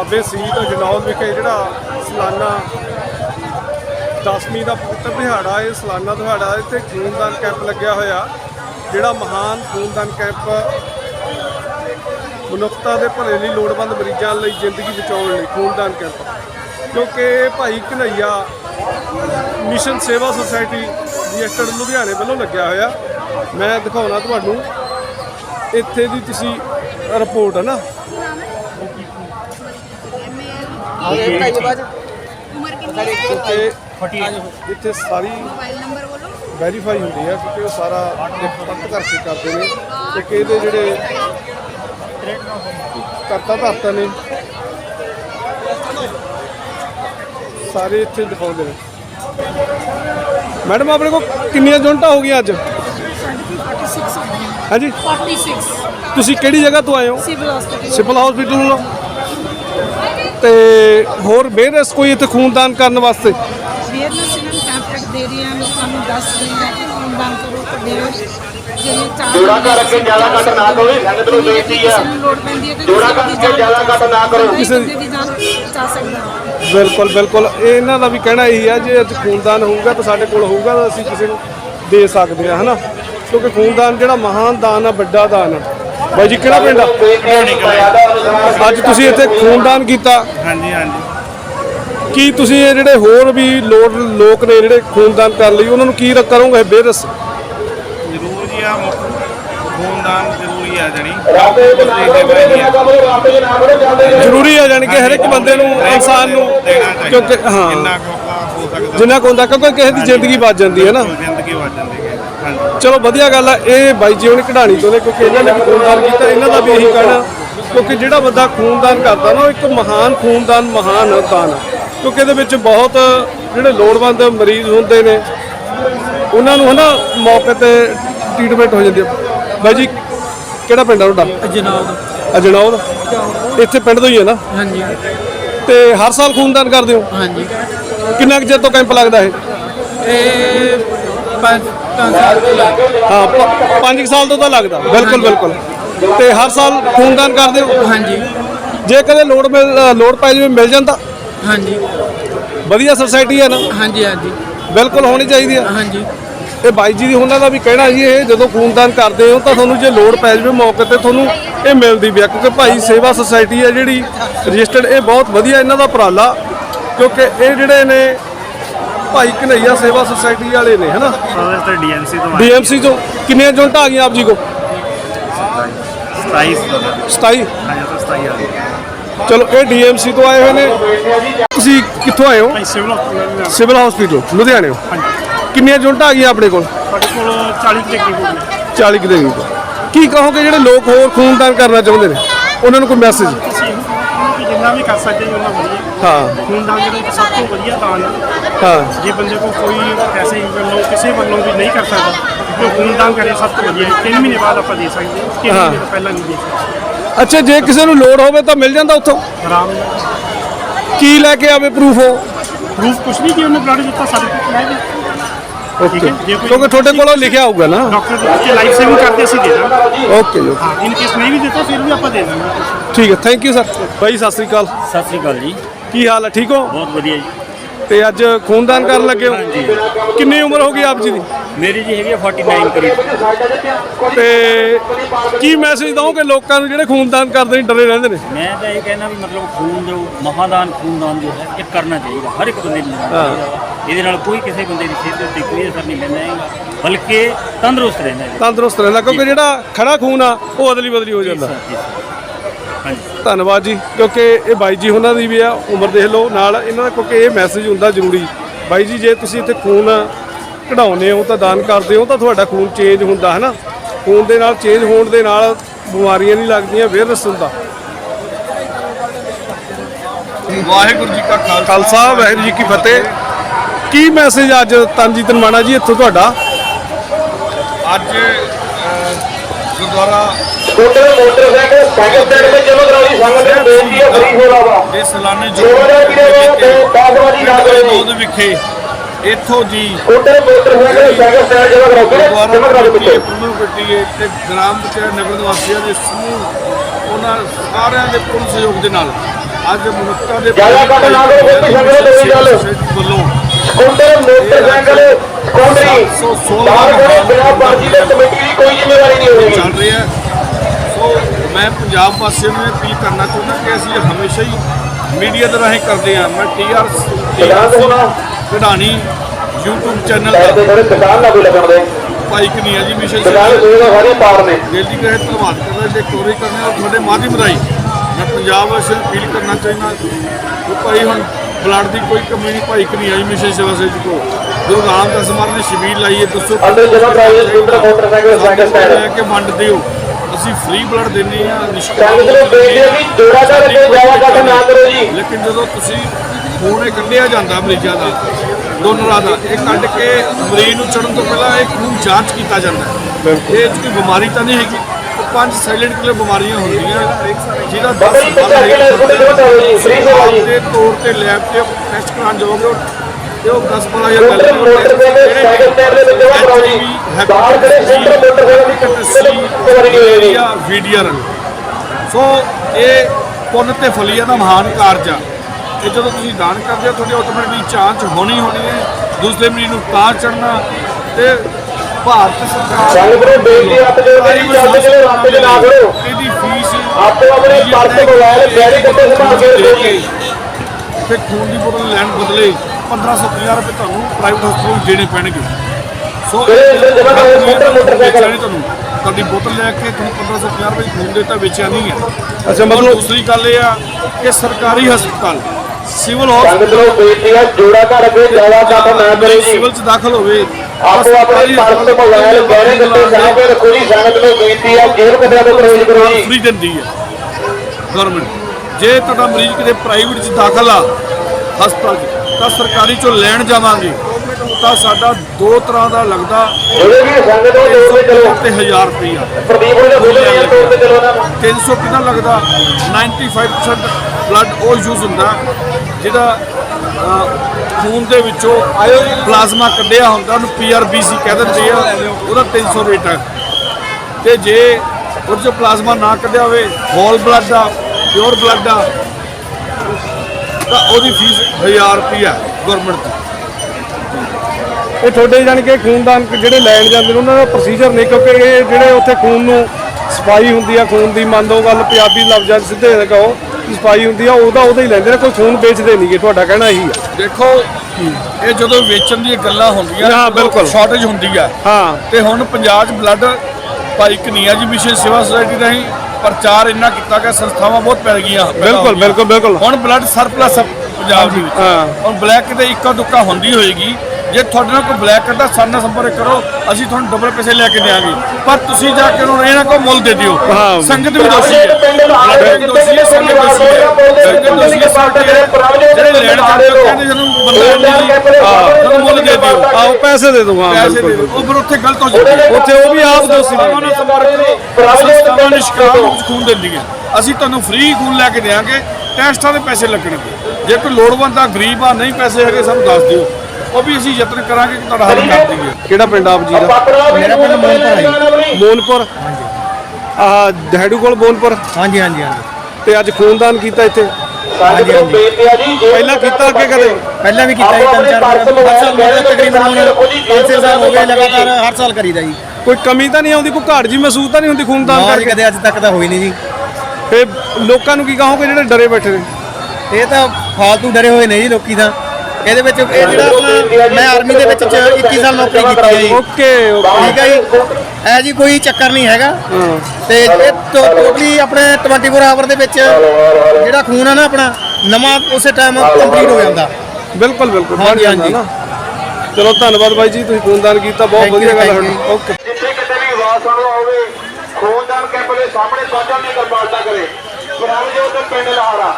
ਬਾਬੇ ਸੀਤ ਜਨੌਦ ਵਿਖੇ ਜਿਹੜਾ ਸਾਲਾਨਾ ਦਸਵੀਂ ਦਾ ਪੁੱਤਰ ਦਿਹਾੜਾ ਇਹ ਸਾਲਾਨਾ ਦਿਹਾੜਾ ਇੱਥੇ ਖੂਨਦਾਨ ਕੈਂਪ ਲੱਗਿਆ ਹੋਇਆ। ਜਿਹੜਾ ਮਹਾਨ ਖੂਨਦਾਨ ਕੈਂਪ ਮਨੁੱਖਤਾ ਦੇ ਭਲੇ ਲਈ ਲੋੜਵੰਦ ਮਰੀਜ਼ਾਂ ਲਈ ਜ਼ਿੰਦਗੀ ਬਚਾਉਣ ਲਈ ਖੂਨਦਾਨ ਕੈਂਪ। ਕਿਉਂਕਿ Bhai Kanhaiya mission Seva society registered ਲੁਧਿਆਣੇ ਵੱਲੋਂ ਲੱਗਿਆ ਹੋਇਆ। ਮੈਂ ਦਿਖਾਉਣਾ ਤੁਹਾਨੂੰ। ਇੱਥੇ ਦੀ ਤੁਸੀਂ ਰਿਪੋਰਟ ਹੈ ਨਾ। ਉਮਰ ਕਿੰਨੀ ਹੈ? ਕਿ ਇੱਥੇ ਸਾਰੀ ਮੋਬਾਈਲ ਨੰਬਰ ਬੋਲੋ। ਵੈਰੀਫਾਈ ਹੁੰਦੀ ਹੈ ਕਿਉਂਕਿ ਉਹ ਸਾਰਾ ਇੱਕ ਤੱਕ ਕਰਕੇ ਕਰਦੇ ਨੇ। ਤੇ ਕਿ ਇਹਦੇ ਜਿਹੜੇ ਕਰਤਾ ਧਰਤਾ ਨੇ। ਸਾਰੇ ਇੱਥੇ ਦਿਖਾਉਂਦੇ ਨੇ। ਮੈਡਮ ਆਪਣੇ ਕੋਲ ਕਿੰਨੀਆਂ ਯੂਨਿਟਾਂ ਹੋ ਗਈਆਂ ਅੱਜ? ਹਾਂਜੀ। 46 ਤੁਸੀਂ ਕਿਹੜੀ ਜਗ੍ਹਾ ਤੋਂ ਆਏ ਹੋ? ਸਿਵਲ ਹਸਪੀਟਲ ਸਿਵਲ ਹਸਪੀਟਲ ਤੋਂ। ਤੇ ਹੋਰ ਬੇਰਸ ਕੋਈ ਇੱਥੇ ਖੂਨਦਾਨ ਕਰਨ ਵਾਸਤੇ? ਵੇਰਨੈਸ ਇਹਨਾਂ ਨੂੰ ਕੈਂਪ ਦੇ ਰਹੀ ਹੈ ਲੋਕਾਂ ਨੂੰ ਦੱਸ ਰਹੀ ਹੈ ਕਿ ਖੂਨਦਾਨ ਕਰੋ ਤੇ ਦਿਓ ਜਿਵੇਂ ਚਾਰ ਜੋੜਾ ਘਰ ਅੱਗੇ ਜ਼ਿਆਦਾ ਇਕੱਠ ਨਾ ਕਰੋ ਸੰਗਤ ਨੂੰ ਬੇਨਤੀ ਲੋੜ ਪੈਂਦੀ ਹੈ ਕਿ ਜੋੜਾ ਘਰ ਅੱਗੇ ਜ਼ਿਆਦਾ ਇਕੱਠ ਨਾ ਕਰੋ। ਕਿਸੇ ਦੀ ਜਾਨ ਬਚਾ ਸਕਦਾ ਬਿਲਕੁਲ ਬਿਲਕੁਲ। ਇਹ ਇਹਨਾਂ ਦਾ ਵੀ ਕਹਿਣਾ ਇਹੀ ਹੈ ਜੇ ਅੱਜ ਖੂਨਦਾਨ ਹੋਊਗਾ ਤਾਂ ਸਾਡੇ ਕੋਲ ਹੋਊਗਾ ਤਾਂ ਅਸੀਂ ਕਿਸੇ ਨੂੰ ਦੇ ਸਕਦੇ ਹਾਂ ਹਨਾ? ਕਿਉਂਕਿ ਖੂਨਦਾਨ ਜਿਹੜਾ ਮਹਾਨ ਦਾਨ ਆ ਵੱਡਾ ਦਾਨ ਆ। ਬਾਈ ਜੀ ਕਿਹੜਾ ਪਿੰਡ ਆ? ਅੱਜ ਤੁਸੀਂ ਇੱਥੇ ਖੂਨਦਾਨ ਕੀਤਾ। ਹਾਂਜੀ ਹਾਂਜੀ। ਕੀ ਤੁਸੀਂ ਇਹ ਜਿਹੜੇ ਹੋਰ ਵੀ ਲੋੜ ਲੋਕ ਨੇ ਜਿਹੜੇ ਖੂਨਦਾਨ ਕਰਨ ਲਈ ਉਹਨਾਂ ਨੂੰ ਕੀ ਕਰੋਗੇ? ਬੇਰਸ ਜ਼ਰੂਰ ਜੀ ਆ ਖੂਨਦਾਨ ਜ਼ਰੂਰੀ ਆ ਜਣੀ ਜ਼ਰੂਰੀ ਹੈ ਜਾਣੀ ਕਿ ਹਰ ਇੱਕ ਬੰਦੇ ਨੂੰ ਇਨਸਾਨ ਨੂੰ ਕਿਉਂਕਿ ਹਾਂ। ਜਿੰਨਾ ਕੁ ਆਪਣਾ ਹੋ ਸਕਦਾ। ਜਿੰਨਾ ਕੁ ਹੁੰਦਾ ਕਿਉਂਕਿ ਕਿਸੇ ਦੀ ਜ਼ਿੰਦਗੀ ਬਚ ਜਾਂਦੀ ਹੈ ਨਾ। ਜ਼ਿੰਦਗੀ ਵੱਜ ਜਾਂਦੀ ਹੈ। ਚਲੋ ਵਧੀਆ ਗੱਲ ਆ ਇਹ ਬਾਈ ਜੀ ਉਹਨੇ ਕਢਾਣੀ ਤੋਂ ਨੇ ਕਿਉਂਕਿ ਇਹਨਾਂ ਨੇ ਵੀ ਖੂਨਦਾਨ ਕੀਤਾ ਇਹਨਾਂ ਦਾ ਵੀ ਇਹੀ ਕਹਿਣਾ ਕਿਉਂਕਿ ਜਿਹੜਾ ਬੰਦਾ ਖੂਨਦਾਨ ਕਰਦਾ ਨਾ ਉਹ ਇੱਕ ਮਹਾਨ ਖੂਨਦਾਨ ਮਹਾਨ ਦਾਨ। ਕਿਉਂਕਿ ਇਹਦੇ ਵਿੱਚ ਬਹੁਤ ਜਿਹੜੇ ਲੋੜਵੰਦ ਮਰੀਜ਼ ਹੁੰਦੇ ਨੇ ਉਹਨਾਂ ਨੂੰ ਹਨਾ ਮੌਕੇ ਤੇ ਟ੍ਰੀਟਮੈਂਟ ਹੋ ਜਾਂਦੀ ਆ। ਬਾਈ ਜੀ ਕਿਹੜਾ ਪਿੰਡ ਆ ਤੁਹਾਡਾ? ਜਨਾਬ ਅਜਨੌਦ ਇੱਥੇ ਪਿੰਡ ਤੋਂ ਹੀ ਹੈ ਨਾ? ਹਾਂਜੀ। ਤੇ ਹਰ ਸਾਲ ਖੂਨਦਾਨ ਕਰਦੇ ਹੋ? ਹਾਂਜੀ। ਕਿੰਨਾ ਕੁ ਚਿਰ ਤੋਂ ਕੈਂਪ ਲੱਗਦਾ ਇਹ? ਇਹ ਪੰਜ ਹਾਂ 5 ਸਾਲ ਤੋਂ ਤਾਂ ਲੱਗਦਾ। ਬਿਲਕੁਲ ਬਿਲਕੁਲ। ਤੇ ਹਰ ਸਾਲ ਖੂਨਦਾਨ ਕਰਦੇ ਹੋ? ਹਾਂਜੀ। ਜੇ ਕਦੇ ਲੋੜ ਮਿਲ ਲੋੜ ਪੈ ਜਾਵੇ ਮਿਲ ਜਾਂਦਾ? ਹਾਂਜੀ। ਵਧੀਆ ਸੁਸਾਇਟੀ ਹੈ ਨਾ? ਹਾਂਜੀ ਹਾਂਜੀ। ਬਿਲਕੁਲ ਹੋਣੀ ਚਾਹੀਦੀ ਹੈ। ਹਾਂਜੀ। ਇਹ ਬਾਈ ਜੀ ਦੀ ਉਹਨਾਂ ਦਾ ਵੀ ਕਹਿਣਾ ਜੀ ਇਹ ਜਦੋਂ ਖੂਨਦਾਨ ਕਰਦੇ ਹੋ ਤਾਂ ਤੁਹਾਨੂੰ ਜੇ ਲੋੜ ਪੈ ਜਾਵੇ ਮੌਕੇ ਤੇ ਤੁਹਾਨੂੰ ਇਹ ਮਿਲਦੀ ਵੀ ਆ ਕਿਉਂਕਿ ਭਾਈ ਸੇਵਾ ਸੁਸਾਇਟੀ ਹੈ ਜਿਹੜੀ ਰਜਿਸਟਰਡ ਇਹ ਬਹੁਤ ਵਧੀਆ ਇਹਨਾਂ ਦਾ ਉਪਰਾਲਾ। ਕਿਉਂਕਿ ਇਹ ਜਿਹੜੇ ਨੇ ਭਾਈ ਕਨਈਆ ਸੇਵਾ ਸੁਸਾਇਟੀ ਵਾਲੇ ਨੇ ਹਨਾ? ਸਰ ਤੇ ਡੀਐਮਸੀ ਤੋਂ ਡੀਐਮਸੀ ਤੋਂ ਕਿੰਨੀਆਂ ਯੂਨਿਟਾਂ ਆ ਗਈਆਂ ਆਪ ਜੀ ਕੋ? 27 27 ਹਾਂਜੀ ਤਾਂ 27 ਆ ਗਏ ਚਲੋ ਇਹ ਡੀਐਮਸੀ ਤੋਂ ਆਏ ਹੋਏ ਨੇ। ਤੁਸੀਂ ਕਿੱਥੋਂ ਆਏ ਹੋ? Civil hospital. ਸਿਵਲ ਹਸਪੀਟਲ ਲੁਧਿਆਣੇ ਕਿੰਨੀਆਂ ਯੂਨਿਟਾਂ ਆ ਗਈਆਂ ਆਪਣੇ ਕੋਲ? ਸਾਡੇ ਕੋਲ 40 ਤਰੀਕੇ ਹੋ ਗਏ 40 ਕਿਲੇ ਦੀ ਕੀ ਕਹੋਗੇ ਜਿਹੜੇ ਲੋਕ ਹੋਰ ਖੂਨਦਾਨ ਕਰਨਾ ਚਾਹੁੰਦੇ ਨੇ? ਉਹਨਾਂ ਨੂੰ ਕੋਈ ਮੈਸੇਜ ਕਿ ਜਿੰਨਾ ਵੀ ਕਰ ਸਕਦੇ ਜੀ ਉਹਨਾਂ ਵਧੀਆ ਹਾਂ। ਖੂਨਦਾਨ ਜਿਹੜਾ ਸਭ ਤੋਂ ਵਧੀਆ ਦਾਨ ਆ। ਹਾਂ। ਜੇ ਬੰਦੇ ਕੋਲ ਕੋਈ ਪੈਸੇ ਵੱਲੋਂ ਕਿਸੇ ਵੱਲੋਂ ਵੀ ਨਹੀਂ ਕਰ ਸਕਦਾ ਜੋ ਖੂਨਦਾਨ ਕਰੇ ਸਭ ਤੋਂ ਵਧੀਆ। ਹੈ। ਤਿੰਨ ਮਹੀਨੇ ਬਾਅਦ ਆਪਾਂ ਦੇ ਸਕਦੇ ਹਾਂ। ਤਿੰਨ ਹਾਂ। ਮਹੀਨੇ ਤੋਂ ਪਹਿਲਾਂ ਨਹੀਂ ਦੇ ਸਕਦੇ। ਅੱਛਾ ਜੇ ਕਿਸੇ ਨੂੰ ਲੋੜ ਹੋਵੇ ਤਾਂ ਮਿਲ ਜਾਂਦਾ ਉੱਥੋਂ? ਆਰਾਮ ਨਾਲ। ਕੀ ਲੈ ਕੇ ਆਵੇ ਪ੍ਰੂਫ ਹੋ ਪ੍ਰੂਫ ਕੁਛ ਨਹੀਂ ਕਿ ਉਹਨੇ ਬਲੱਡ ਦਿੱਤਾ ਸਰਟੀਫਿਕੇਟ ਲੈ ਕੇ ਓਕੇ ਠੀਕ ਹੈ, ਜੇ ਕੋਈ- ਕਿਉਂਕਿ ਤੁਹਾਡੇ ਕੋਲੋਂ ਲਿਖਿਆ ਹੋਊਗਾ ਨਾ। ਡਾਕਟਰ ਦੇ ਲਾਈਫ ਸੇਵਿੰਗ ਕਰਦੇ ਅਸੀਂ ਦੇ ਦਾਂਗੇ। ਓਕੇ ਓਕੇ ਹਾਂ ਇਨ ਕੇਸ ਨਹੀਂ ਵੀ ਦਿੱਤਾ ਫਿਰ ਵੀ ਆਪਾਂ ਦੇ ਦਾਂਗੇ। ਠੀਕ ਹੈ ਥੈਂਕ ਯੂ ਸਰ ਬਾਈ ਸਤਿ ਸ੍ਰੀ ਅਕਾਲ। ਸਤਿ ਸ੍ਰੀ ਅਕਾਲ ਜੀ। ਕੀ ਹਾਲ ਹੈ ਠੀਕ ਹੋ? ਬਹੁਤ ਵਧੀਆ ਜੀ। ਤੇ ਅੱਜ ਖੂਨਦਾਨ ਕਰਨ ਲੱਗੇ ਹੋ? ਕਿੰਨੀ ਉਮਰ ਹੋ ਗਈ ਆਪ ਜੀ ਦੀ? ਮੇਰੀ ਜੀ ਹੈਗੀ ਆ 49 ਕਰੀਬ। ਤੇ ਕੀ ਮੈਸੇਜ ਦਵੋਗੇ ਲੋਕਾਂ ਨੂੰ ਜਿਹੜੇ ਖੂਨਦਾਨ ਕਰਦੇ ਨੇ ਡਰੇ ਰਹਿੰਦੇ ਨੇ? ਮੈਂ ਤਾਂ ਇਹ ਕਹਿਣਾ ਵੀ ਮਤਲਬ ਖੂਨ ਜੋ ਮਹਾਦਾਨ ਖੂਨਦਾਨ ਜੋ ਹੈ ਇਹ ਕਰਨਾ ਚਾਹੀਦਾ ਹਰ ਇੱਕ ਬੰਦੇ ਨੂੰ ਕਰਨਾ ਚਾਹੀਦਾ। ਵਾ। ਇਹਦੇ ਨਾਲ ਕੋਈ ਕਿਸੇ ਬੰਦੇ ਦੀ ਸਿਹਤ ਉੱਤੇ ਕੋਈ ਅਸਰ ਨਹੀਂ ਪੈਂਦਾ ਹੈਗਾ ਬਲਕਿ ਤੰਦਰੁਸਤ ਰਹਿੰਦਾ ਹੈ ਤੰਦਰੁਸਤ ਰਹਿੰਦਾ ਕਿਉਂਕਿ ਜਿਹੜਾ ਖੜਾ ਖੂਨ ਆ ਉਹ ਅਦਲੀ ਬਦਲੀ ਹੋ ਜਾਂਦਾ। ਧੰਨਵਾਦ ਜੀ ਕਿਉਂਕਿ ਇਹ ਬਾਈ ਜੀ ਉਹਨਾਂ ਦੀ ਵੀ ਆ ਉਮਰ ਦੇਖ ਲਓ ਨਾਲ ਇਹਨਾਂ ਦਾ ਕਿਉਂਕਿ ਇਹ ਮੈਸੇਜ ਹੁੰਦਾ ਜ਼ਰੂਰੀ। ਬਾਈ ਜੀ ਜੇ ਤੁਸੀਂ ਇੱਥੇ ਖੂਨ ਕਢਾਉਨੇ ਹੋ ਤਾਂ ਦਾਨ ਕਰਦੇ ਹੋ ਤਾਂ ਤੁਹਾਡਾ ਖੂਨ ਚੇਂਜ ਹੁੰਦਾ ਹੈ ਨਾ ਖੂਨ ਦੇ ਨਾਲ ਚੇਂਜ ਹੋਣ ਦੇ ਨਾਲ ਬਿਮਾਰੀਆਂ ਨਹੀਂ ਲੱਗਦੀਆਂ ਅਵੇਅਰਨੈਸ ਹੁੰਦਾ। ਵਾਹਿਗੁਰੂ ਜੀ ਕਾ ਖਾਲਸਾ। ਵਾਹਿਗੁਰੂ ਜੀ ਕੀ ਫਤਿਹ। ਕੀ ਮੈਸੇਜ ਅੱਜ ਤਨਜੀਤ ਮਾਣਾ ਜੀ ਇੱਥੋਂ ਤੁਹਾਡਾ? ਅੱਜ gurdwara scooter motorcycle cycle stand ਤੇ ਜਮ੍ਹਾਂ ਕਰਾਉਣੀ ਸੰਗਤ ਨੂੰ ਬੇਨਤੀ ਹੈ ਫਰੀ ਸੇਵਾ ਦਾ ਦੇ ਸਲਾਨੇ ਦਾ ਵੀਰੇ ਤੇ ਬਾਗਵਾਨੀ ਨਾ ਕਰੋ ਜੀ ਜੋਧ ਵਿਖੇ ਇੱਥੋਂ ਜੀ ਸਕੂਟਰ ਮੋਟਰਸਾਈਕਲ ਸਾਈਕਲ ਸਟੈਂਡ ਜਮ੍ਹਾਂ ਗੁਰਦੁਆਰਾ ਜਮ੍ਹਾਂ ਕਰਾ ਦਿਓ ਕਮੇਟੀ ਪਿੱਛੇ ਪੁੰਨੂ ਗੱਡੀ ਹੈ ਤੇ ਗ੍ਰਾਮ ਪੰਚਾਇਤ ਨਗਰ ਨਿਵਾਸੀਆਂ ਦੇ ਸਮੂਹ ਉਹਨਾਂ ਸਾਰਿਆਂ ਦੇ ਪੂਰਨ ਸਹਿਯੋਗ ਦੇ ਨਾਲ ਅੱਜ ਮਨੁੱਖਤਾ ਦੇ ਜ਼ਿਆਦਾ ਕੱਟ ਨਾ ਕਰੋ, ਗੋਪੀ ਸੰਗਤ ਦੇ ਵਿੱਚ ਗੱਲ। ਵੱਲੋਂ ਸਕੂਟਰ ਮੋਟਰਸਾਈਕਲ ਬਾਹਰ ਖੜੇ ਬਿਨਾਂ ਪਰਚੀ ਦੇ ਕਮੇਟੀ ਦੀ ਕੋਈ ਜ਼ਿੰਮੇਵਾਰੀ ਨਹੀਂ ਹੋਵੇਗੀ। ਚੱਲ ਰਿਹਾ ਹੈ। ਸੋ ਮੈਂ ਪੰਜਾਬ ਵਾਸੀਆਂ ਨੂੰ ਅਪੀਲ ਕਰਨਾ ਚਾਹੁੰਦਾ ਕਿ ਅਸੀਂ ਹਮੇਸ਼ਾ ਹੀ ਮੀਡੀਆ ਦੇ ਰਾਹੀਂ ਕਰਦੇ ਹਾਂ। ਮੈਂ ਟੀਆਰ ਕਢਾਣੀ YouTube ਚੈਨਲ ਪੈਸੇ ਦਾ ਥੋੜੇ ਕਿਸਾਨ ਨਾ ਕੋਈ ਲੱਗਣ ਦੇ। ਭਾਈ ਕਨੀਆ ਜੀ ਮਿਸ਼ਨ ਕਿਸਾਨ ਸੇਵਾ ਸਾਰੀ ਪਾਰ ਨੇ। ਦਿਲ ਗਹਿ ਧੰਨਵਾਦ ਕਰਦਾ ਜੇ ਕੋਰੀ ਕਰਨੇ ਔਰ ਤੁਹਾਡੇ ਮਾਧਿਅਮ ਰਾਹੀਂ ਮੈਂ ਪੰਜਾਬ ਵਾਸੀਆਂ ਨੂੰ ਅਪੀਲ ਕਰਨਾ ਚਾਹੁੰਦਾ ਕਿ ਭਾਈ ਹੁਣ ਬਲੱਡ ਦੀ ਕੋਈ ਕਮੀ ਨਹੀਂ ਭਾਈ ਕਨੀਆ ਜੀ ਮਿਸ਼ਨ ਸੇਵਾ ਸੇ ਜੀ ਕੋ ਜੋ ਰਾਮਦਾਸ ਮਾਰ ਨੇ ਸ਼ਬੀਲ ਲਾਈ ਹੈ ਦੱਸੋ। ਅੰਦਰ ਜਮ੍ਹਾਂ ਕਰਾਈਏ ਸਕੂਟਰ ਮੋਟਰਸਾਈਕਲ ਸਾਈਕਲ ਲੈ ਸਟੈਂਡ ਕੇ ਵੰਡਦੇ ਹੋ ਅਸੀਂ ਫ੍ਰੀ ਬਲੱਡ ਦਿੰਦੇ ਆ ਸੰਗਤ ਨੂੰ ਬੇਨਤੀ ਹੈ ਕਿ ਜੋੜਾ ਕਰ ਕੇ ਜ਼ਿਆਦਾ ਕੱਟ ਨਾ ਕਰੋ ਜੀ। ਲੇਕਿਨ ਜਦੋਂ ਤੁਸੀਂ ਖੂਨ ਇਹ ਕੱਢਿਆ ਜਾਂਦਾ ਮਰੀਜ਼ਾਂ ਦਾ ਡੋਨਰਾਂ ਦਾ ਇਹ ਕੱਢ ਕੇ ਮਰੀਜ਼ ਨੂੰ ਚੜਨ ਤੋਂ ਪਹਿਲਾਂ ਇਹ ਖੂਨ ਜਾਂਚ ਕੀਤਾ ਜਾਂਦਾ ਹੈ। ਇਹ ਕੋਈ ਬਿਮਾਰੀ ਤਾਂ ਨਹੀਂ ਹੈਗੀ। ਪੰਜ ਸਾਇਲੈਂਟ ਕਿਲਰ ਬਿਮਾਰੀਆਂ ਹੁੰਦੀਆਂ ਜਿਹਦਾ ਬਾਬਾ ਜੀ ਪਿੱਛੇ ਅੱਗੇ ਲੈ ਸਕੂਟਰ ਜਮ੍ਹਾਂ ਕਰਾਓ ਜੀ? ਫ੍ਰੀ ਸੇਵਾ ਜੀ? ਦੇ ਤੌਰ ਤੇ ਲੈਬ ਤੇ ਟੈਸਟ ਕਰਾਉਣ ਜਾਓਗੇ ਤੇ ਉਹ 10 12000 ਸਕੂਟਰ ਮੋਟਰਸਾਈਕਲ ਸਾਈਕਲ ਸਟੈਂਡ ਦੇ ਵਿੱਚ ਜਮ੍ਹਾਂ ਕਰਾਓ ਜੀ ਬਾਹਰ ਮੋਟਰਸਾਈਕਲ ਦੀ ਦੀ ਵੀਡੀਆਰ ਸੋ ਇਹ ਪੁੰਨ ਤੇ ਫਲੀਆਂ ਦਾ ਮਹਾਨ ਕਾਰਜ ਆ। ਇਹ ਜਦੋਂ ਤੁਸੀਂ ਦਾਨ ਕਰਦੇ ਹੋ ਤੁਹਾਡੀ ਆਟੋਮੈਟਿਕਲੀ ਜਾਂਚ ਹੋਣੀ ਹੋਣੀ ਹੈ। ਦੂਸਰੇ ਮਰੀਜ਼ ਨੂੰ ਤਾਂ ਚੜਨਾ ਤੇ ਭਾਰਤ ਸਰਕਾਰ ਨੂੰ ਬੇਨਤੀ ਹੈ, ਹੱਥ ਜੋੜ ਕੇ ਜੀ, ਚੱਲਦੇ ਚਲੋ, ਰਾਸਤੇ 'ਚ ਨਾ ਖੜੋ। ਇਹਦੀ ਫੀਸ ਆਪੋ ਆਪਣੇ ਪਰਸ ਮੋਬਾਈਲ ਬੈਰੀ ਕੱਟੇ ਸੰਭਾਲ ਕੇ ਰੱਖੋ। ਜੀ ਤੇ ਖੂਨ ਦੀ ਬੋਤਲ ਲੈਣ ਬਦਲੇ 1550 ਰੁਪਏ ਤੁਹਾਨੂੰ ਪ੍ਰਾਈਵੇਟ ਹਸਪਤਾਲ ਦੇਣੇ ਪੈਣਗੇ। ਸੋ ਤੁਹਾਨੂੰ ਤੁਹਾਡੀ ਬੋਤਲ ਲੈ ਕੇ ਤੁਹਾਨੂੰ 1550 ਰੁਪਏ ਖੂਨ ਦੇ ਤਾਂ ਵੇਚਿਆ ਨਹੀਂ ਹੈ। ਅੱਛਾ ਮਤਲਬ ਦੂਸਰੀ ਗੱਲ ਇਹ ਆ ਕਿ ਸਰਕਾਰੀ ਹਸਪਤਾਲ ਸਿਵਲ ਸੰਗਤ ਨੂੰ ਬੇਨਤੀ ਹੈ ਜੋੜਾ ਕਰ ਕੇ ਜ਼ਿਆਦਾ ਕੱਟ ਨਾ ਕਰੋ ਜੀ ਸਿਵਲ ਚ ਦਾਖਲ ਹੋਵੇ ਆਪੋ ਆਪਣੇ ਪਰਸ ਮੋਬਾਈਲ ਬੈਰੀ ਕੱਟੇ ਸਾਂਭ ਕੇ ਰੱਖੋ ਜੀ ਸੰਗਤ ਨੂੰ ਬੇਨਤੀ ਹੈ ਜੇਲ੍ਹ ਕੱਟਿਆਂ ਤੋਂ ਪਰਹੇਜ਼ ਕਰੋ ਜੀ। ਫ੍ਰੀ ਦਿੰਦੀ ਹੈ ਗਵਰਨਮੈਂਟ ਜੇ ਤੁਹਾਡਾ ਮਰੀਜ਼ ਕਿਤੇ ਪ੍ਰਾਈਵੇਟ ਚ ਦਾਖਲ ਆ ਹਸਪਤਾਲ ਚ ਤਾਂ ਸਰਕਾਰੀ ਚੋਂ ਲੈਣ ਜਾਵਾਂਗੇ। ਤਾਂ ਸਾਡਾ ਦੋ ਤਰ੍ਹਾਂ ਦਾ ਲੱਗਦਾ ਜਿਹੜੇ ਵੀ ਸੰਗਤ ਨੂੰ ਜੋੜ ਕੇ ਚਲੋ। ਤੇ 1000 ਰੁਪਈਆ। ਪ੍ਰਦੀਪ ਨੇ ਬੋਲੇ ਨਹੀਂ ਤੋੜ ਕੇ ਚਲੋ ਨਾ। 300 ਕਿੰਨਾ ਲੱਗਦਾ? 95% ਬਲੱਡ ਉਹ ਯੂਜ਼ ਹੁੰਦਾ ਜਿਹਦਾ ਅਹ, ਖੂਨ ਦੇ ਵਿੱਚੋਂ ਪਲਾਜ਼ਮਾ ਕੱਢਿਆ ਹੁੰਦਾ ਉਹਨੂੰ ਪੀਆਰਬੀਸੀ ਕਹਿ ਦਿੰਦੇ ਆ। ਉਹਦਾ 300 ਰੇਟ ਹੈ ਤੇ ਜੇ ਉਹਦੇ ਚੋਂ ਪਲਾਜ਼ਮਾ ਨਾ ਕੱਢਿਆ ਹੋਵੇ ਹੋਲ ਬਲੱਡ ਆ ਪਿਓਰ ਬਲੱਡ ਆ ਤਾਂ ਉਹਦੀ ਫੀਸ 1000 ਰੁਪਈਆ ਗਵਰਨਮੈਂਟ ਦੀ। ਇਹ ਤੁਹਾਡੇ ਜਾਣੀ ਕਿ ਖੂਨਦਾਨ ਜਿਹੜੇ ਲੈਣ ਜਾਂਦੇ ਨੇ ਉਹਨਾਂ ਦਾ ਪ੍ਰੋਸੀਜਰ ਨਹੀਂ ਕਿਉਂਕਿ ਇਹ ਜਿਹੜੇ ਉੱਥੇ ਖੂਨ ਨੂੰ ਸਫ਼ਾਈ ਹੁੰਦੀ ਆ ਖੂਨ ਦੀ ਮੰਨ ਲਓ ਗੱਲ ਪੰਜਾਬੀ ਲਫ਼ਜ਼ਾਂ 'ਚ ਸਿੱਧੇ ਨਾ ਕਹੋ ਸਫ਼ਾਈ ਹੁੰਦੀ ਆ ਉਹਦਾ ਉਹਦਾ ਹੀ ਲੈਂਦੇ ਨੇ ਕੋਈ ਖੂਨ ਵੇਚਦੇ ਨਹੀਂਗੇ ਤੁਹਾਡਾ ਕਹਿਣਾ ਇਹੀ ਆ। ਦੇਖੋ ਇਹ ਜਦੋਂ ਵੇਚਣ ਦੀਆਂ ਗੱਲਾਂ ਹੁੰਦੀਆਂ ਹਾਂ, ਬਿਲਕੁਲ। ਸ਼ਾਰਟੇਜ ਹੁੰਦੀ ਆ। ਹਾਂ। ਤੇ ਹੁਣ ਪੰਜਾਬ 'ਚ ਬਲੱਡ ਭਾਈ ਕਨੀਆ ਜੀ ਮਿਸ਼ਨ ਸੇਵਾ ਸੁਸਾਇਟੀ ਰਾਹੀਂ ਪ੍ਰਚਾਰ ਇੰਨਾ ਕੀਤਾ ਗਿਆ ਸੰਸਥਾਵਾਂ ਬਹੁਤ ਪੈ ਗਈਆਂ ਬਿਲਕੁਲ। ਬਿਲਕੁਲ ਬਿਲਕੁਲ ਹੁਣ ਬਲੱਡ ਸਰਪਲਸ ਪੰਜਾਬ ਦੇ ਵਿੱਚ ਹਾਂ। ਹੁਣ ਬਲੈਕ ਕਿਤੇ ਇੱਕਾ ਦੁੱਕਾ ਹੁੰਦੀ ਹੋਏਗੀ ਜੇ ਤੁਹਾਡੇ ਨਾਲ ਕੋਈ ਬਲੈਕ ਕਰਦਾ ਸਾਡੇ ਨਾਲ ਸੰਪਰਕ ਕਰੋ ਅਸੀਂ ਤੁਹਾਨੂੰ ਡਬਲ ਪੈਸੇ ਲੈ ਕੇ ਦੇਵਾਂਗੇ ਪਰ ਤੁਸੀਂ ਜਾ ਕੇ ਉਹਨਾਂ ਇਹਨਾਂ ਕੋ ਮੁੱਲ ਦੇ ਦਿਓ। ਹਾਂ। ਸੰਗਤ ਵੀ ਦੋਸ਼ੀ ਹੈ। ਦਾ ਵੀ ਦੋਸ਼ੀ ਹੈ ਸੰਗਤ ਦੋਸ਼ੀ ਹੈ। ਸੰਗਤ ਦੋਸ਼ੀ ਹੈ ਜਿਹੜੇ ਲੈਣ ਜਾਂਦੇ ਉਹ ਕਹਿੰਦੇ ਸਾਨੂੰ ਬੰਦਾ ਨਹੀਂ ਸਾਨੂੰ ਮੁੱਲ ਦੇ ਦਿਓ। ਆਓ ਪੈਸੇ ਦੇ ਦੂੰਗਾ ਹਾਂ, ਪੈਸੇ ਦੇ ਬਿਲਕੁਲ ਉਹ ਫਿਰ ਉੱਥੇ ਗਲਤ ਹੋ ਜਾਂਦੀ ਉੱਥੇ ਉਹ ਵੀ ਆਪ ਦੋਸ਼ੀ ਨੇ। ਉਹਨਾਂ ਨਾਲ ਸੰਪਰਕ ਕਰੋ। ਸੰਸਥਾਵਾਂ ਨਿਸ਼ਕਾਮ ਰੂਪ 'ਚ ਖੂਨ ਦਿੰਦੀਆਂ ਅਸੀਂ ਤੁਹਾਨੂੰ ਫ੍ਰੀ ਖੂਨ ਲੈ ਕੇ ਦੇਵਾਂਗੇ ਟੈਸਟਾਂ ਦੇ ਪੈਸੇ ਲੱਗਣਗੇ। ਜੇ ਕੋਈ ਲੋੜਵੰਦ ਆ ਗਰੀਬ ਆ ਨਹੀਂ ਪੈਸੇ ਹੈਗੇ ਸਾਨੂੰ ਦੱਸ ਦਿਓ। ਉਹ ਵੀ ਅਸੀਂ ਯਤਨ ਕਰਾਂਗੇ ਕਿ ਤੁਹਾਡਾ ਹੱਲ ਕਰ ਦਈਏ। ਕਿਹੜਾ ਪਿੰਡ ਆਪ ਜੀ ਦਾ? ਮੇਰਾ ਪਿੰਡ ਮੋਹਨਪੁਰ ਹੈ ਮੋਨਪੁਰ ਆਹ ਡੈਡੂ ਕੋਲ ਮੋਨਪੁਰ ਹਾਂਜੀ ਹਾਂਜੀ ਹਾਂਜੀ। ਤੇ ਅੱਜ ਖੂਨਦਾਨ ਕੀਤਾ ਇੱਥੇ? ਜੀ ਜੇ ਪਹਿਲਾਂ ਕੀਤਾ ਅੱਗੇ ਕਦੇ? ਪਹਿਲਾਂ ਵੀ ਕੀਤਾ ਜੀ ਤਿੰਨ ਚਾਰ ਪਰਸ ਹਰ ਸਾਲ ਤਕਰੀਬਨ ਹੁਣ ਜੀ, ਪੰਜ ਛੇ ਸਾਲ ਹੋ ਗਏ ਲਗਾਤਾਰ ਹਰ ਸਾਲ ਕਰੀਦਾ ਜੀ। ਕੋਈ ਕਮੀ ਤਾਂ ਨਹੀਂ ਆਉਂਦੀ ਕੋਈ ਘਾਟ ਜੀ ਮਹਿਸੂਸ ਤਾਂ ਨਹੀਂ ਹੁੰਦੀ ਖੂਨਦਾਨ ਨਾ ਜੀ ਕਰਕੇ? ਕਦੇ ਅੱਜ ਤੱਕ ਤਾਂ ਹੋਈ ਨਹੀਂ ਜੀ। ਫੇ ਲੋਕਾਂ ਨੂੰ ਕੀ ਕਹੋਗੇ ਜਿਹੜੇ ਡਰੇ ਬੈਠੇ ਨੇ? ਇਹ ਤਾਂ ਫਾਲਤੂ ਡਰੇ ਹੋਏ ਨੇ ਜੀ ਲੋਕੀ ਤਾਂ। ਇਹਦੇ ਵਿੱਚ ਇਹ ਜਿਹੜਾ ਆਪਣਾ ਮੈਂ ਆਰਮੀ ਦੇ ਵਿੱਚ ਚ 21 ਸਾਲ ਨੌਕਰੀ ਕੀਤੀ ਹੈ ਜੀ। ਓਕੇ ਠੀਕ ਹੈ ਜੀ। ਐ ਜੀ ਕੋਈ ਚੱਕਰ ਨਹੀਂ ਹੈਗਾ। ਤੇ ਇਹ ਟੋਟਲੀ ਆਪਣੇ 24 ਆਵਰ ਦੇ ਵਿੱਚ ਜਿਹੜਾ ਖੂਨ ਆ ਨਾ ਆਪਣਾ ਨਵਾਂ ਉਸੇ ਟਾਈਮ ਕੰਪਲੀਟ ਹੋ ਜਾਂਦਾ। ਬਿਲਕੁਲ ਬਿਲਕੁਲ। ਬਣ ਹਾਂਜੀ, ਜਾਂਦਾ ਹਾਂਜੀ। ਨਾ। ਚਲੋ ਧੰਨਵਾਦ ਬਾਈ ਜੀ ਤੁਸੀਂ ਖੂਨਦਾਨ ਕੀਤਾ ਬਹੁਤ ਵਧੀਆ ਗੱਲ ਹੈ ਤੁਹਾਡੀ। ਓਕੇ ਜਿੱਥੇ ਕਿਤੇ ਵੀ ਆਵਾਜ਼ ਸੁਣੋ ਆਵੇ ਖੂਨਦਾਨ ਕੈਂਪ ਦੇ ਸਾਹਮਣੇ ਨਹੀਂ ਕਰਪਾਲਤਾ ਕਰੇ ਤੇ ਪਿੰਡ ਲਾਹੜਾ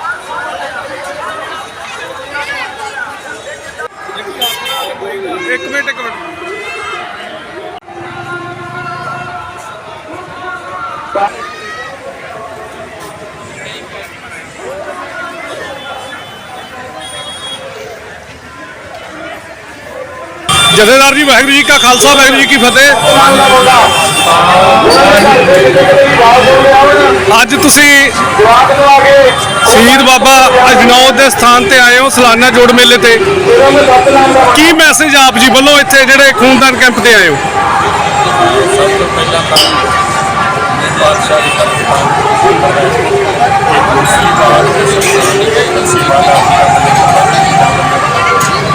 जथेदार जी वाहगुरू जी का खालसा वाहगुरू जी की फतेह। अज ती ਸ਼ਹੀਦ ਬਾਬਾ ਅਜਨੌਦ ਦੇ ਸਥਾਨ ਤੇ ਆਏ ਹੋ ਸਾਲਾਨਾ ਜੋੜ ਮੇਲੇ ਤੇ। ਕੀ ਮੈਸੇਜ ਆਪ ਜੀ ਵੱਲੋਂ ਇੱਥੇ ਜਿਹੜੇ ਖੂਨਦਾਨ ਕੈਂਪ ਤੇ ਆਏ ਹੋ? ਸਭ ਤੋਂ ਪਹਿਲਾਂ ਤਾਂ ਬਾਦਸ਼ਾਹ ਦੀ ਤਰਫ ਇਹ ਕੁਰਸੀ ਬਾਤ ਸੇਵਾ ਦਾ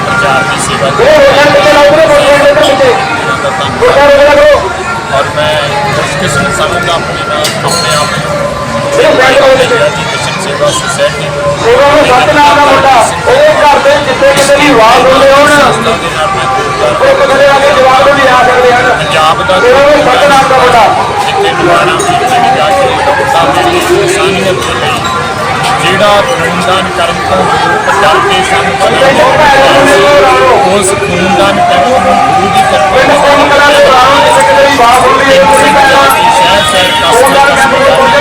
ਪ੍ਰਚਾਰ ਦੀ ਸੇਵਾ ਉਹ ਤੇ ਨਾਲ ਸੁਸਾਇਟੀ ਉਹਨਾਂ ਨੂੰ ਸਤਨਾਮ ਦਾ ਮੁੰਡਾ। ਉਹਦੇ ਘਰ ਦੇ ਜਿੱਥੇ ਕਿਤੇ ਵੀ ਆਵਾਜ਼ ਹੁੰਦੇ ਹੋਣ। ਨਾਲ ਉਹ ਕਿਸੇ ਆ ਕੇ ਜਵਾਬ ਨੂੰ ਲਿਆ ਸਕਦੇ ਹਨ। ਪੰਜਾਬ ਦਾ ਉਹਨਾਂ ਨੂੰ ਸਤਨਾਮ ਦਾ ਮੁੰਡਾ। ਜਿੱਥੇ ਦੁਆਰਾ ਵੀ ਜਾ ਕੇ ਮੇਰੀ ਇਨਸਾਨੀਅਤ ਦੇ ਲਈ ਜਿਹੜਾ ਖੂਨਦਾਨ ਕਰਨ ਤੋਂ ਡਰ ਕੇ ਸਨ ਉਸ ਖੂਨਦਾਨ ਕਰਨ ਨੂੰ ਗੁਰੂ ਦੀ ਕਿਰਪਾ ਕੋਲ ਕਲਾ ਦੇ ਦੌਰਾਨ ਜਿੱਥੇ ਕਿਤੇ ਵੀ ਆਵਾਜ਼ ਹੁੰਦੀ ਹੈ ਉਹਦੀ ਪਹਿਲਾਂ ਸ਼ਹਿਰ ਸ਼ਹਿਰ ਉਹਨਾਂ ਦਾ ਕੰਮ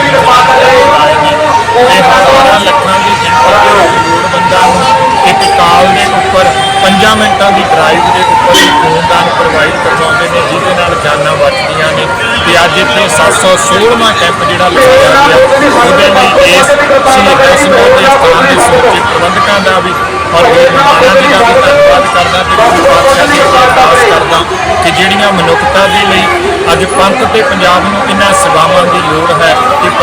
5 ਮਿੰਟਾਂ ਦੀ ਡਰਾਈਵ ਦੇ ਉੱਪਰ ਖੂਨਦਾਨ ਪ੍ਰੋਵਾਈਡ ਕਰਵਾਉਂਦੇ ਨੇ, ਜਿਹਦੇ ਨਾਲ ਜਾਨਾਂ ਬਚਦੀਆਂ ਨੇ। ਤੇ ਅੱਜ ਇੱਥੇ 716ਵਾਂ ਕੈਂਪ ਜਿਹੜਾ ਲਗਾਇਆ ਗਿਆ, ਉਹਦੇ ਲਈ ਇਸ ਸ਼ਹੀਦਾਂ ਸਿੰਘਾਂ ਦੇ ਸਥਾਨ ਦੇ ਸਮੁੱਚੇ ਪ੍ਰਬੰਧਕਾਂ ਦਾ ਵੀ ਔਰ ਵੀਰ ਮਹਾਰਾਜ ਜੀ ਦਾ ਵੀ ਧੰਨਵਾਦ ਕਰਦਾ ਤੇ ਗੁਰੂ ਪਾਤਸ਼ਾਹ ਦੀ ਅਰਦਾਸ ਕਰਦਾ ਕਿ ਜਿਹੜੀਆਂ ਮਨੁੱਖਤਾ ਦੇ ਲਈ ਅੱਜ ਪੰਥ ਤੇ ਪੰਜਾਬ ਨੂੰ ਇਹਨਾਂ ਸੇਵਾਵਾਂ ਦੀ ਲੋੜ ਹੈ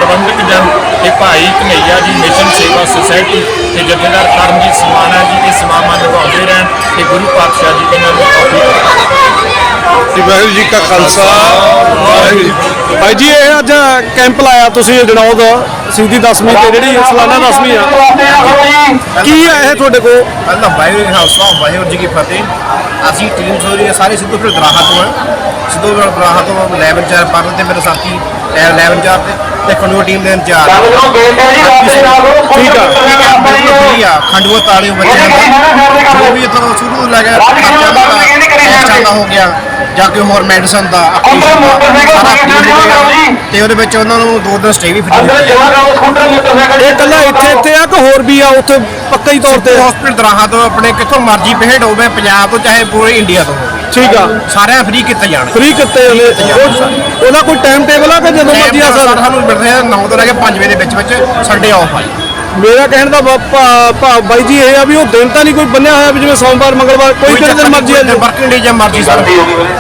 ਪ੍ਰਬੰਧਕ ਜਨ ਤੇ ਭਾਈ ਕਨਈਆ ਜੀ ਮਿਸ਼ਨ ਸੇਵਾ ਸੁਸਾਇਟੀ ਤੇ ਜਥੇਦਾਰ ਕਰਮਜੀਤ ਸਮਾਣਾ ਜੀ ਇਹ ਸੇਵਾਵਾਂ ਨਿਭਾਉਂਦੇ ਰਹਿਣ ਤੇ ਗੁਰੂ ਪਾਤਸ਼ਾਹ ਜੀ ਇਹਨਾਂ ਨੂੰ ਜੀ ਵਾਹਿਗੁਰੂ ਜੀ ਕਾ ਖਾਲਸਾ। ਭਾਈ ਜੀ ਇਹ ਅੱਜ ਕੈਂਪ ਲਾਇਆ ਤੁਸੀਂ ਜਨੌਦ ਸਿੱਧੀ ਦਸਵੀਂ ਤੇ ਜਿਹੜੀ ਸਾਲਾਨਾ ਦਸਵੀਂ ਆ। ਕੀ ਹੈ ਇਹ ਤੁਹਾਡੇ ਕੋਲ? ਪਹਿਲਾਂ ਵਾਹਿਗੁਰੂ ਖਾਲਸਾ ਵਾਹਿਗੁਰੂ ਜੀ ਕੀ ਫਤਿਹ। ਅਸੀਂ ਟੀਮ ਸੋਰੀ ਸਾਰੇ ਸਿੱਧੂ ਫਿਰ ਦਰਾਹਾ ਤੋਂ ਹਾਂ ਸਿੱਧੂ ਦਰਾਹਾ ਤੋਂ 11 ਚਾਰ ਪਰਨ ਤੇ ਮੇਰੇ ਸਾਥੀ 11 ਚਾਰ ਤੇ ਤੇ ਖੰਡੂਆ ਟੀਮ ਦੇ ਇੰਚਾਰਜ। ਠੀਕ ਆ, ਠੀਕ ਆ ਖੰਡੂਆ ਜੋ ਵੀ ਇਤੋਂ ਸ਼ੁਰੂ ਤੋਂ ਲੈ ਕੇ ਖਰਚਾ ਦਾ ਖਰਚਾ ਦਾ ਹੋ ਗਿਆ ਜਾਂ ਕੋਈ ਹੋਰ ਮੈਡੀਸਨ ਦਾ। ਤੇ ਉਹਦੇ ਵਿੱਚ ਉਹਨਾਂ ਨੂੰ ਦੋ ਦਿਨ ਸਟੇ ਵੀ ਫ੍ਰੀ ਇਹ ਕੱਲਾ ਇੱਥੇ ਇੱਥੇ ਆ ਕਿ ਹੋਰ ਵੀ ਆ ਉੱਥੇ ਪੱਕਾ ਹੀ ਤੌਰ ਤੇ? ਹਸਪੀਟਲ ਦਰਾਹਾ ਤੋਂ ਆਪਣੇ ਕਿੱਥੋਂ ਮਰਜ਼ੀ ਪੇਸ਼ੈਂਟ ਹੋਵੇ ਪੰਜਾਬ ਤੋਂ ਚਾਹੇ ਪੂਰੇ ਇੰਡੀਆ ਤੋਂ ਠੀਕ ਆ। ਸਾਰਿਆਂ ਫ੍ਰੀ ਕੀਤੇ ਜਾਣ। ਫ੍ਰੀ ਕਿੱਤੇ ਉਹ- ਉਹਦਾ ਕੋਈ ਟਾਈਮ ਟੇਬਲ ਆ ਕਿ ਜਦੋਂ ਮਰਜ਼ੀ ਆ ਸਰ ਸਰ? ਸਾਨੂੰ ਮਿਲਦੇ ਆ 9 ਤੋਂ ਲੈ ਕੇ 5 ਵਜੇ ਦੇ ਵਿੱਚ ਵਿੱਚ ਸੰਡੇ ਆਫ ਆ ਜੀ। ਮੇਰਾ ਕਹਿਣ ਦਾ ਭਾ- ਭਾ- ਭਾਵ ਬਾਈ ਜੀ ਇਹ ਆ ਵੀ ਉਹ ਦਿਨ ਤਾਂ ਨਹੀਂ ਕੋਈ ਬੰਨਿਆ ਹੋਇਆ ਵੀ ਜਿਵੇਂ ਸੋਮਵਾਰ ਮੰਗਲਵਾਰ ਕੋਈ ਕਿਹੜੇ ਦਿਨ ਮਰਜ਼ੀ ਆ ਜਾਓ। ਵਰਕਿੰਗ ਡੇ ਜਾਂ ਮਰਜ਼ੀ ਸਰ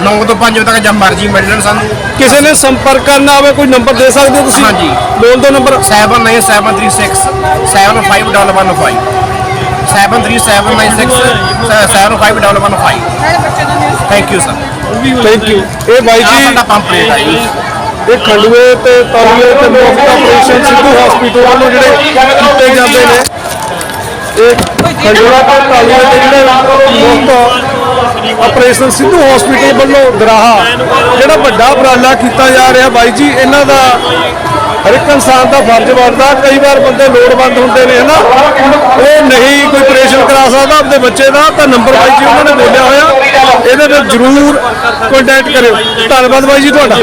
9 ਤੋਂ 5 ਵਜੇ ਤੱਕ ਜਾਂ ਮਰਜ਼ੀ ਮਿਲ ਜਾਣ ਸਾਨੂੰ। ਕਿਸੇ ਨੇ ਸੰਪਰਕ ਕਰਨਾ ਹੋਵੇ ਕੋਈ ਨੰਬਰ ਦੇ ਸਕਦੇ ਹੋ ਤੁਸੀਂ? ਹਾਂਜੀ। ਬੋਲ ਦਿਓ number 79736 75115 73796 75115 thank you sir thank you ਇਹ ਬਾਈ ਆ ਜੀ ਸਾਡਾ ਪੰਪ ਰੇਟ ਹੈ ਜੀ। ਇਹ ਖੰਡੂਏ ਤੇ ਤਾਲੀਏ ਤੇ ਮੁਫਤ ਆਪਰੇਸ਼ਨ ਸਿੱਧੂ ਹਸਪੀਟਲ ਵੱਲੋਂ ਜਿਹੜੇ ਕੀਤੇ ਜਾਂਦੇ ਨੇ। ਇਹ ਖੰਡੂਆ ਤੇ ਤਾਲੀਏ ਤੇ ਜਿਹੜੇ ਮੁਫਤ ਆਪਰੇਸ਼ਨ ਸਿੱਧੂ ਹਸਪੀਟਲ ਵੱਲੋਂ ਦਰਾਹਾ। ਜਿਹੜਾ ਵੱਡਾ ਉਪਰਾਲਾ ਕੀਤਾ ਜਾ ਰਿਹਾ ਬਾਈ ਜੀ ਇਹਨਾਂ ਦਾ ਹਰ ਇੱਕ ਇਨਸਾਨ ਦਾ ਫਰਜ਼ ਬਣਦਾ। ਕਈ ਵਾਰ ਬੰਦੇ ਲੋੜਵੰਦ ਹੁੰਦੇ ਨੇ ਹਨਾ? ਉਹ ਨਹੀਂ ਕੋਈ ਆਪਰੇਸ਼ਨ ਕਰਾ ਸਕਦਾ ਆਪਣੇ ਬੱਚੇ ਦਾ। ਤਾਂ ਨੰਬਰ ਬਾਈ ਜੀ ਉਹਨਾਂ ਨੇ ਬੋਲਿਆ ਹੋਇਆ। ਇਹਦੇ ਵਿੱਚ ਜ਼ਰੂਰ ਕੰਟੈਕਟ ਕਰਿਓ। ਧੰਨਵਾਦ ਬਾਈ ਜੀ ਤੁਹਾਡਾ।